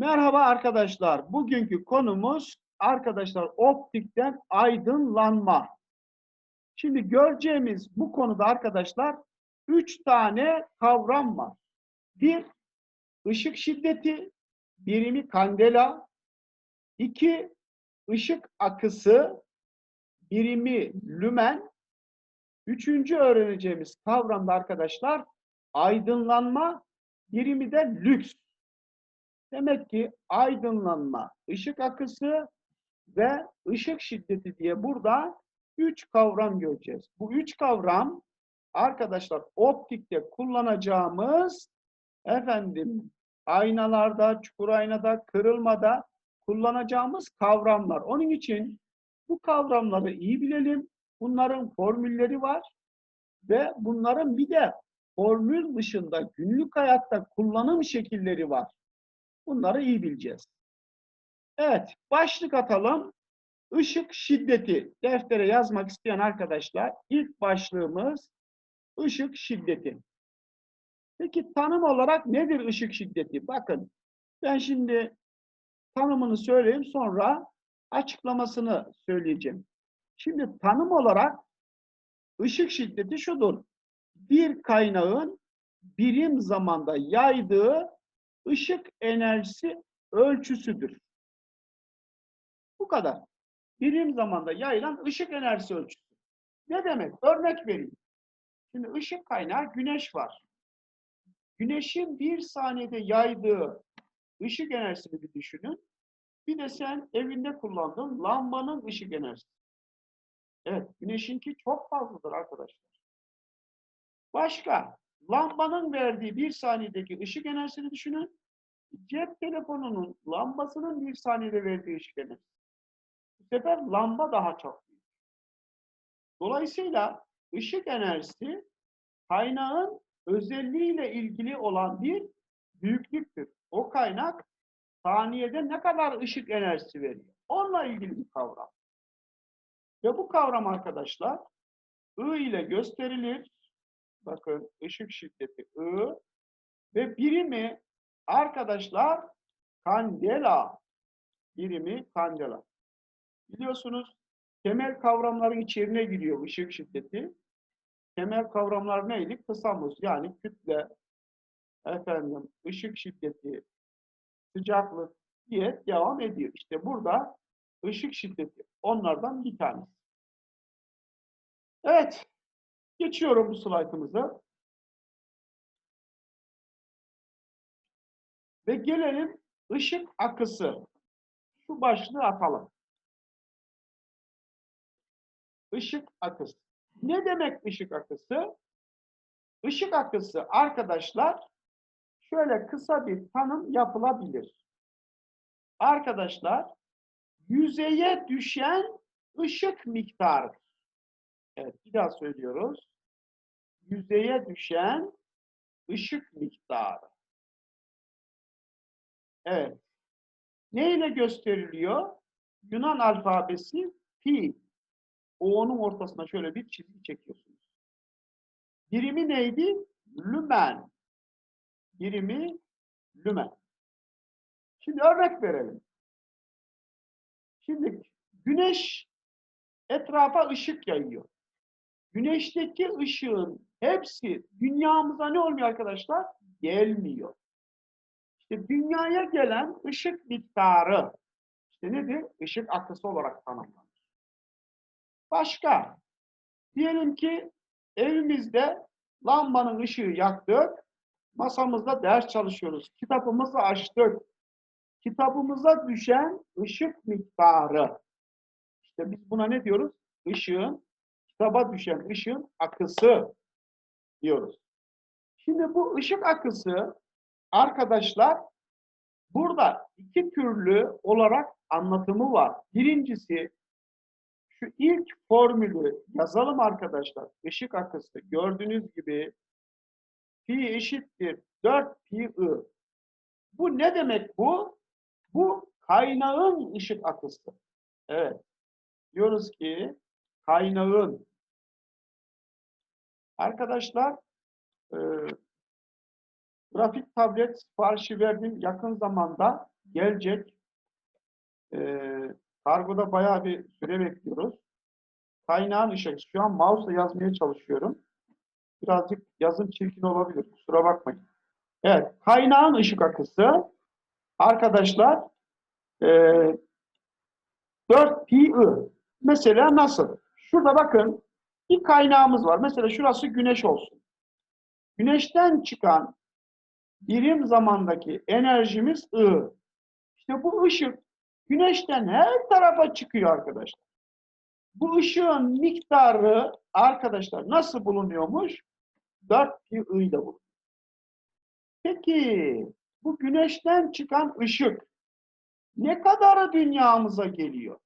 Merhaba arkadaşlar. Bugünkü konumuz arkadaşlar optikten aydınlanma. Şimdi göreceğimiz bu konuda arkadaşlar üç tane kavram var. Bir, ışık şiddeti, birimi kandela. İki, ışık akısı, birimi lümen. Üçüncü öğreneceğimiz kavramda arkadaşlar aydınlanma, birimi de lüks. Demek ki aydınlanma, ışık akısı ve ışık şiddeti diye burada üç kavram göreceğiz. Bu üç kavram arkadaşlar optikte kullanacağımız efendim aynalarda, çukur aynada, kırılmada kullanacağımız kavramlar. Onun için bu kavramları iyi bilelim. Bunların formülleri var ve bunların bir de formül dışında günlük hayatta kullanım şekilleri var. Bunları iyi bileceğiz. Evet, başlık atalım. Işık şiddeti. Deftere yazmak isteyen arkadaşlar ilk başlığımız ışık şiddeti. Peki tanım olarak nedir ışık şiddeti? Bakın ben şimdi tanımını söyleyeyim sonra açıklamasını söyleyeceğim. Şimdi tanım olarak ışık şiddeti şudur. Bir kaynağın birim zamanda yaydığı ışık enerjisi ölçüsüdür. Bu kadar. Birim zamanda yayılan ışık enerjisi ölçüsü. Ne demek? Örnek vereyim. Şimdi ışık kaynağı güneş var. Güneşin bir saniyede yaydığı ışık enerjisini bir düşünün. Bir de sen evinde kullandığın lambanın ışık enerjisi. Evet, güneşinki çok fazladır arkadaşlar. Başka, lambanın verdiği bir saniyedeki ışık enerjisini düşünün. Cep telefonunun lambasının bir saniyede verdiği ışık enerjisi. Bu sefer lamba daha çok. Dolayısıyla ışık enerjisi kaynağın özelliğiyle ilgili olan bir büyüklüktür. O kaynak saniyede ne kadar ışık enerjisi veriyor? Onunla ilgili bir kavram. Ve bu kavram arkadaşlar I ile gösterilir. Bakın ışık şiddeti I ve birimi arkadaşlar kandela birimi kandela. Biliyorsunuz temel kavramların içerine giriyor ışık şiddeti. Temel kavramlar neydi? Kısamız yani kütle, efendim ışık şiddeti, sıcaklık diye devam ediyor. İşte burada ışık şiddeti onlardan bir tanesi. Evet, geçiyorum bu slaytımıza. Ve gelelim ışık akısı. Şu başlığı atalım. Işık akısı. Ne demek ışık akısı? Işık akısı arkadaşlar şöyle kısa bir tanım yapılabilir. Arkadaşlar yüzeye düşen ışık miktarı. Evet bir daha söylüyoruz. Yüzeye düşen ışık miktarı. Evet. Ne ile gösteriliyor? Yunan alfabesi pi. O'nun ortasına şöyle bir çizgi çekiyorsunuz. Birimi neydi? Lümen. Birimi lümen. Şimdi örnek verelim. Şimdi güneş etrafa ışık yayıyor. Güneşteki ışığın hepsi dünyamıza ne olmuyor arkadaşlar? Gelmiyor. İşte dünyaya gelen ışık miktarı işte nedir? Işık akısı olarak tanımlanır. Başka, diyelim ki evimizde lambanın ışığı yaktık, masamızda ders çalışıyoruz, kitabımızı açtık. Kitabımıza düşen ışık miktarı. İşte biz buna ne diyoruz? Işığın, kitaba düşen ışığın akısı diyoruz. Şimdi bu ışık akısı arkadaşlar burada iki türlü olarak anlatımı var. Birincisi şu ilk formülü yazalım arkadaşlar. Işık akısı gördüğünüz gibi pi eşittir 4 pi i. Bu ne demek bu? Bu kaynağın ışık akısı. Evet. Diyoruz ki kaynağın arkadaşlar e, grafik tablet siparişi verdim yakın zamanda gelecek. Ee, kargoda bayağı bir süre bekliyoruz. Kaynağın ışığı. Şu an mouse'la yazmaya çalışıyorum. Birazcık yazım çirkin olabilir. Kusura bakmayın. Evet. Kaynağın ışık akısı arkadaşlar e, 4 pi. Mesela nasıl? Şurada bakın bir kaynağımız var. Mesela şurası güneş olsun. Güneşten çıkan birim zamandaki enerjimiz I. İşte bu ışık güneşten her tarafa çıkıyor arkadaşlar. Bu ışığın miktarı arkadaşlar nasıl bulunuyormuş? 4 pi I ile bulunuyor. Peki bu güneşten çıkan ışık ne kadarı dünyamıza geliyor?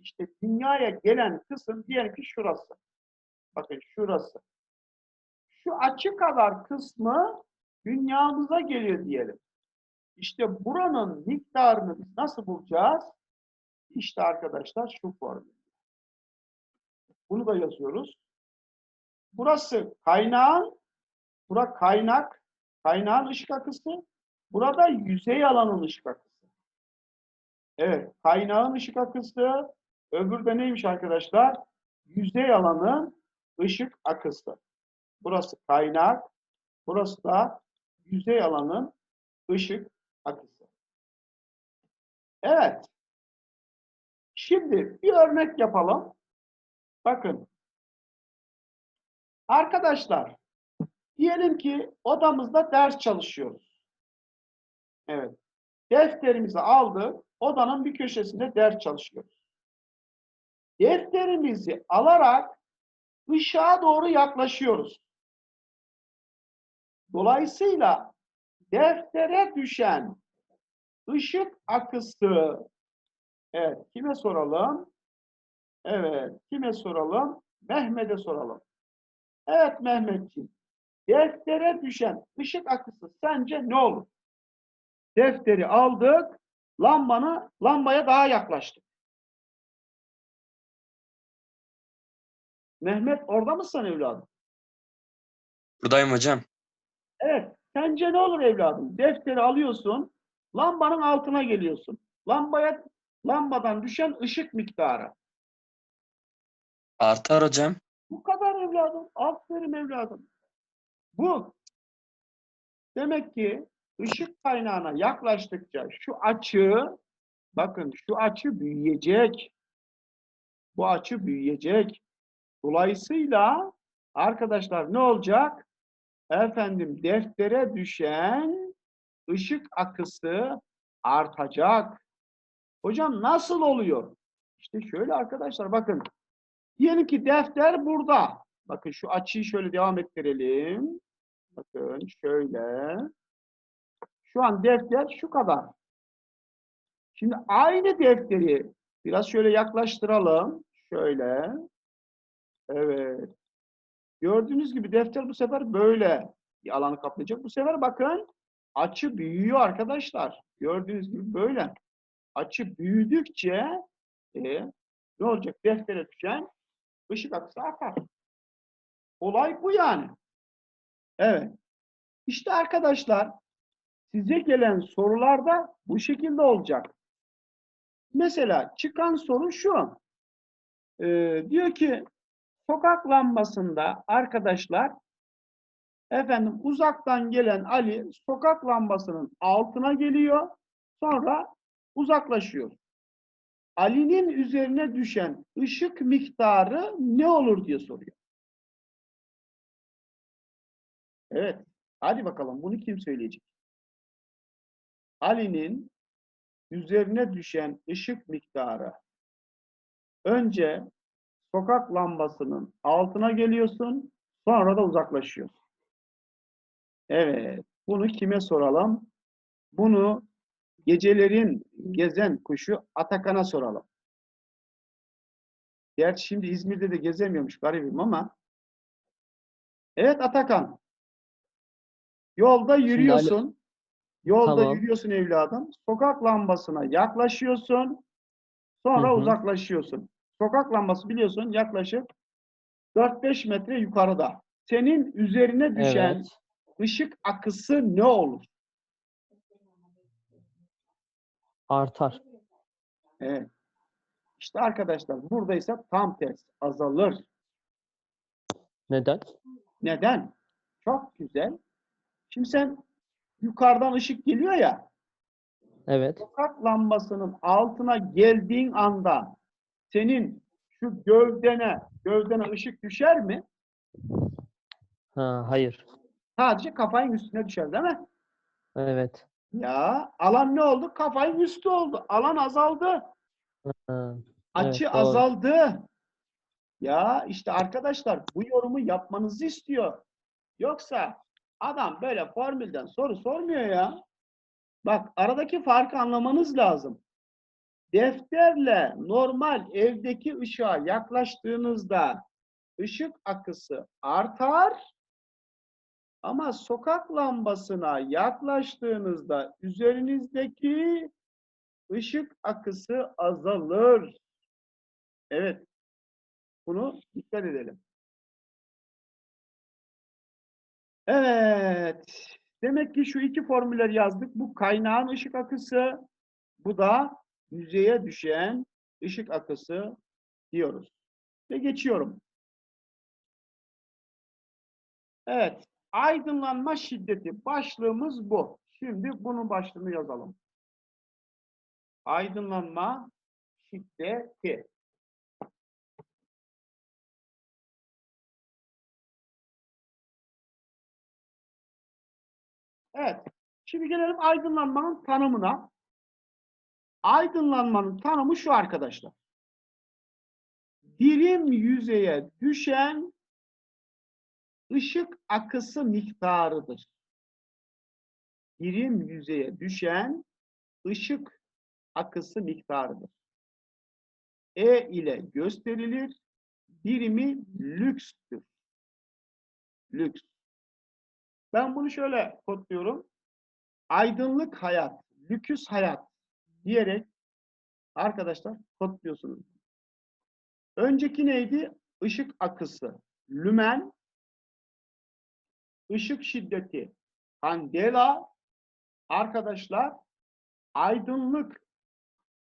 İşte dünyaya gelen kısım diyelim ki şurası. Bakın şurası. Şu açı kadar kısmı dünyamıza geliyor diyelim. İşte buranın miktarını nasıl bulacağız? İşte arkadaşlar şu formül. Bunu da yazıyoruz. Burası kaynağın, bura kaynak, kaynağın ışık akısı. Burada yüzey alanın ışık akısı. Evet, kaynağın ışık akısı, öbürü de neymiş arkadaşlar? Yüzey alanın ışık akısı. Burası kaynak, burası da yüzey alanın ışık akısı. Evet. Şimdi bir örnek yapalım. Bakın. Arkadaşlar, diyelim ki odamızda ders çalışıyoruz. Evet. Defterimizi aldık, odanın bir köşesinde ders çalışıyoruz. Defterimizi alarak ışığa doğru yaklaşıyoruz. Dolayısıyla deftere düşen ışık akısı evet kime soralım? Evet kime soralım? Mehmet'e soralım. Evet Mehmetciğim. Deftere düşen ışık akısı sence ne olur? Defteri aldık, lambanı lambaya daha yaklaştık. Mehmet orada mısın evladım? Buradayım hocam. Evet. Sence ne olur evladım? Defteri alıyorsun, lambanın altına geliyorsun. Lambaya lambadan düşen ışık miktarı. Artar hocam. Bu kadar evladım. Aferin evladım. Bu. Demek ki ışık kaynağına yaklaştıkça şu açı, bakın şu açı büyüyecek. Bu açı büyüyecek. Dolayısıyla arkadaşlar ne olacak? Efendim deftere düşen ışık akısı artacak. Hocam nasıl oluyor? İşte şöyle arkadaşlar bakın. Diyelim ki defter burada. Bakın şu açıyı şöyle devam ettirelim. Bakın şöyle. Şu an defter şu kadar. Şimdi aynı defteri biraz şöyle yaklaştıralım. Şöyle. Evet. Gördüğünüz gibi defter bu sefer böyle bir alanı kaplayacak. Bu sefer bakın açı büyüyor arkadaşlar. Gördüğünüz gibi böyle. Açı büyüdükçe e, ne olacak? Deftere düşen ışık akısı artar. Olay bu yani. Evet. İşte arkadaşlar size gelen sorular da bu şekilde olacak. Mesela çıkan soru şu. Ee, diyor ki sokak lambasında arkadaşlar efendim uzaktan gelen Ali sokak lambasının altına geliyor. Sonra uzaklaşıyor. Ali'nin üzerine düşen ışık miktarı ne olur diye soruyor. Evet. Hadi bakalım bunu kim söyleyecek? Ali'nin üzerine düşen ışık miktarı önce sokak lambasının altına geliyorsun, sonra da uzaklaşıyorsun. Evet, bunu kime soralım? Bunu gecelerin gezen kuşu Atakan'a soralım. Gerçi şimdi İzmir'de de gezemiyormuş garibim ama. Evet Atakan. Yolda yürüyorsun. Yolda Tamam. yürüyorsun evladım. Sokak lambasına yaklaşıyorsun. Sonra Hı hı. uzaklaşıyorsun. Sokak lambası biliyorsun yaklaşık 4-5 metre yukarıda. Senin üzerine düşen Evet. ışık akısı ne olur? Artar. Evet. İşte arkadaşlar buradaysa tam tersi azalır. Neden? Neden? Çok güzel. Şimdi sen yukarıdan ışık geliyor ya Evet. sokak lambasının altına geldiğin anda senin şu gövdene gövdene ışık düşer mi? Ha, hayır. Sadece kafanın üstüne düşer değil mi? Evet. Ya alan ne oldu? Kafanın üstü oldu. Alan azaldı. Ha, Açı doğru. azaldı. Ya işte arkadaşlar bu yorumu yapmanızı istiyor. Yoksa adam böyle formülden soru sormuyor ya. Bak aradaki farkı anlamanız lazım. Defterle normal evdeki ışığa yaklaştığınızda ışık akısı artar. Ama sokak lambasına yaklaştığınızda üzerinizdeki ışık akısı azalır. Evet. Bunu dikkat edelim. Evet. Demek ki şu iki formülleri yazdık. Bu kaynağın ışık akısı, bu da yüzeye düşen ışık akısı diyoruz. Ve geçiyorum. Evet. Aydınlanma şiddeti. Başlığımız bu. Şimdi bunun başlığını yazalım. Aydınlanma şiddeti. Evet. Şimdi gelelim aydınlanmanın tanımına. Aydınlanmanın tanımı şu arkadaşlar. Birim yüzeye düşen ışık akısı miktarıdır. Birim yüzeye düşen ışık akısı miktarıdır. E ile gösterilir. Birimi lükstür. Lüks. Ben bunu şöyle kodluyorum. Aydınlık hayat, lüküs hayat diyerek arkadaşlar kodluyorsunuz. Önceki neydi? Işık akısı. Lümen, ışık şiddeti, kandela, arkadaşlar aydınlık,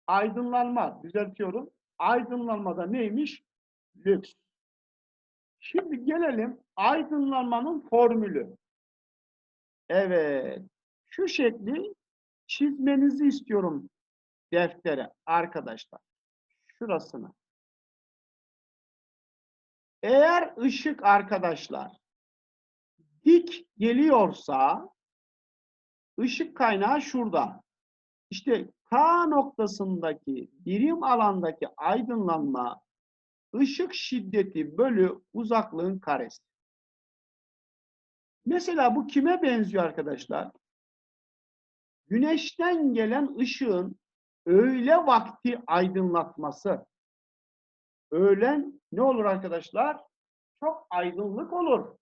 aydınlanma, düzeltiyorum. Aydınlanmada neymiş? Lüks. Şimdi gelelim aydınlanmanın formülü. Evet. Şu şekli çizmenizi istiyorum deftere arkadaşlar. Şurasını. Eğer ışık arkadaşlar dik geliyorsa ışık kaynağı şurada. İşte K noktasındaki birim alandaki aydınlanma ışık şiddeti bölü uzaklığın karesi. Mesela bu kime benziyor arkadaşlar? Güneşten gelen ışığın öğle vakti aydınlatması. Öğlen ne olur arkadaşlar? Çok aydınlık olur.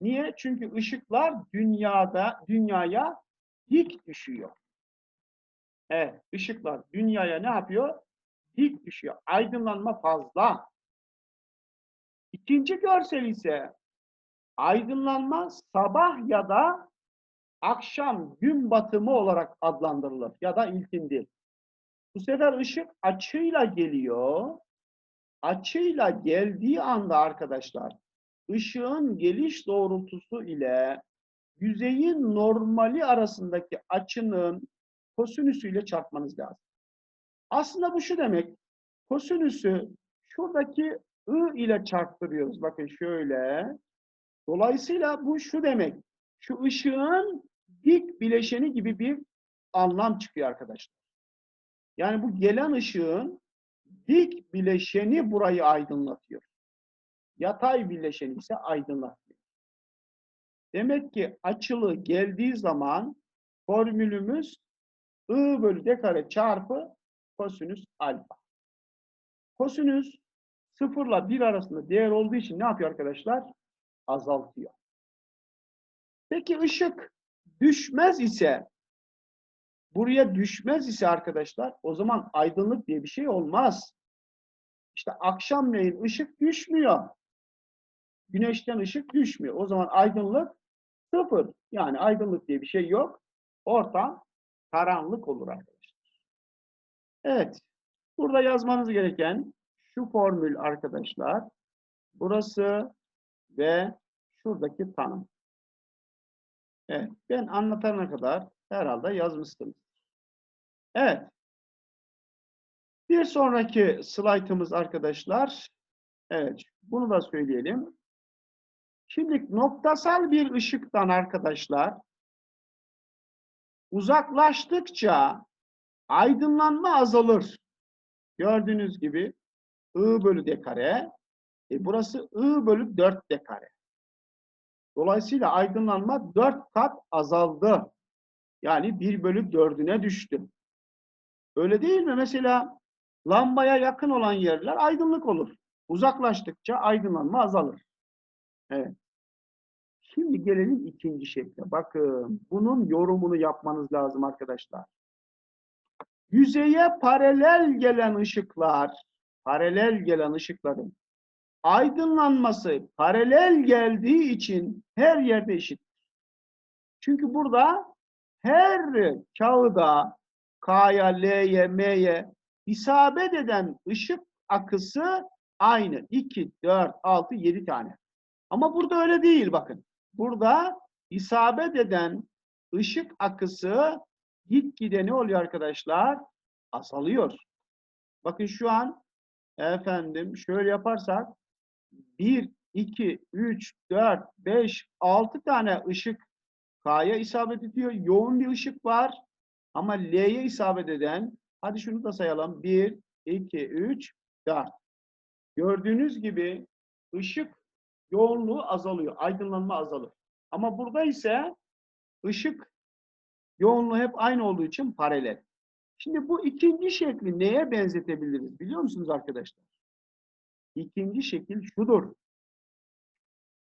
Niye? Çünkü ışıklar dünyada dünyaya dik düşüyor. Evet, ışıklar dünyaya ne yapıyor? Dik düşüyor. Aydınlanma fazla. İkinci görsel ise aydınlanma sabah ya da akşam gün batımı olarak adlandırılır ya da ilkindi. Bu sefer ışık açıyla geliyor. Açıyla geldiği anda arkadaşlar ışığın geliş doğrultusu ile yüzeyin normali arasındaki açının kosinüsüyle çarpmanız lazım. Aslında bu şu demek. Kosinüsü şuradaki I ile çarptırıyoruz. Bakın şöyle. Dolayısıyla bu şu demek. Şu ışığın dik bileşeni gibi bir anlam çıkıyor arkadaşlar. Yani bu gelen ışığın dik bileşeni burayı aydınlatıyor. Yatay bileşeni ise aydınlatmıyor. Demek ki açılı geldiği zaman formülümüz I bölü D kare çarpı kosinüs alfa. Kosinüs sıfırla bir arasında değer olduğu için ne yapıyor arkadaşlar? Azaltıyor. Peki ışık düşmez ise buraya düşmez ise arkadaşlar o zaman aydınlık diye bir şey olmaz. İşte akşamleyin ışık düşmüyor. Güneşten ışık düşmüyor. O zaman aydınlık sıfır. Yani aydınlık diye bir şey yok. Ortam karanlık olur arkadaşlar. Evet. Burada yazmanız gereken şu formül arkadaşlar. Burası ve şuradaki tanım. Evet. Ben anlatana kadar herhalde yazmışsınız. Evet. Bir sonraki slaytımız arkadaşlar. Evet. Bunu da söyleyelim. Şimdi noktasal bir ışıktan arkadaşlar uzaklaştıkça aydınlanma azalır. Gördüğünüz gibi I bölü D kare. E burası I bölü 4 D kare. Dolayısıyla aydınlanma 4 kat azaldı. Yani 1 bölü 4'üne düştü. Öyle değil mi? Mesela lambaya yakın olan yerler aydınlık olur. Uzaklaştıkça aydınlanma azalır. Evet. Şimdi gelelim ikinci şekle. Bakın bunun yorumunu yapmanız lazım arkadaşlar. Yüzeye paralel gelen ışıklar, paralel gelen ışıkların aydınlanması paralel geldiği için her yerde eşit. Çünkü burada her kağıda K'ya, L'ye, M'ye isabet eden ışık akısı aynı. 2, 4, 6, 7 tane. Ama burada öyle değil bakın. Burada isabet eden ışık akısı gitgide ne oluyor arkadaşlar? Azalıyor. Bakın şu an efendim şöyle yaparsak 1, 2, 3, 4, 5, 6 tane ışık K'ya isabet ediyor. Yoğun bir ışık var. Ama L'ye isabet eden hadi şunu da sayalım. 1, 2, 3, 4. Gördüğünüz gibi ışık yoğunluğu azalıyor. Aydınlanma azalır. Ama burada ise ışık yoğunluğu hep aynı olduğu için paralel. Şimdi bu ikinci şekli neye benzetebiliriz biliyor musunuz arkadaşlar? İkinci şekil şudur.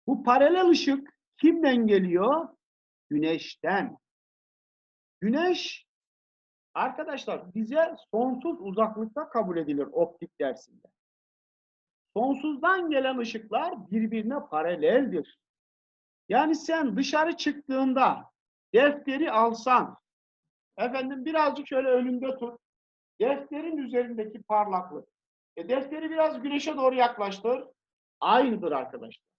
Bu paralel ışık kimden geliyor? Güneşten. Güneş arkadaşlar bize sonsuz uzaklıkta kabul edilir optik dersinde. Sonsuzdan gelen ışıklar birbirine paraleldir. Yani sen dışarı çıktığında defteri alsan, efendim birazcık şöyle önünde tut, defterin üzerindeki parlaklık, e defteri biraz güneşe doğru yaklaştır, aynıdır arkadaşlar.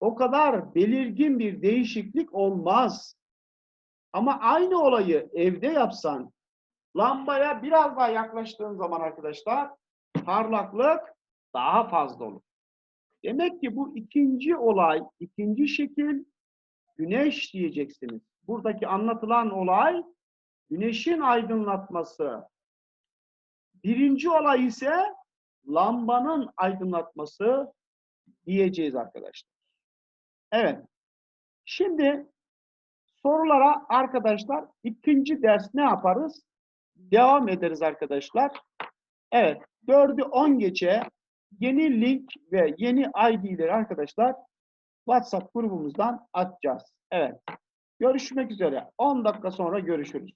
O kadar belirgin bir değişiklik olmaz. Ama aynı olayı evde yapsan, lambaya biraz daha yaklaştığın zaman arkadaşlar, parlaklık daha fazla olur. Demek ki bu ikinci olay, ikinci şekil güneş diyeceksiniz. Buradaki anlatılan olay güneşin aydınlatması. Birinci olay ise lambanın aydınlatması diyeceğiz arkadaşlar. Evet. Şimdi sorulara arkadaşlar ikinci ders ne yaparız? Devam ederiz arkadaşlar. Evet. 4'ü 10 geçe yeni link ve yeni ID'leri arkadaşlar WhatsApp grubumuzdan atacağız. Evet. Görüşmek üzere. 10 dakika sonra görüşürüz.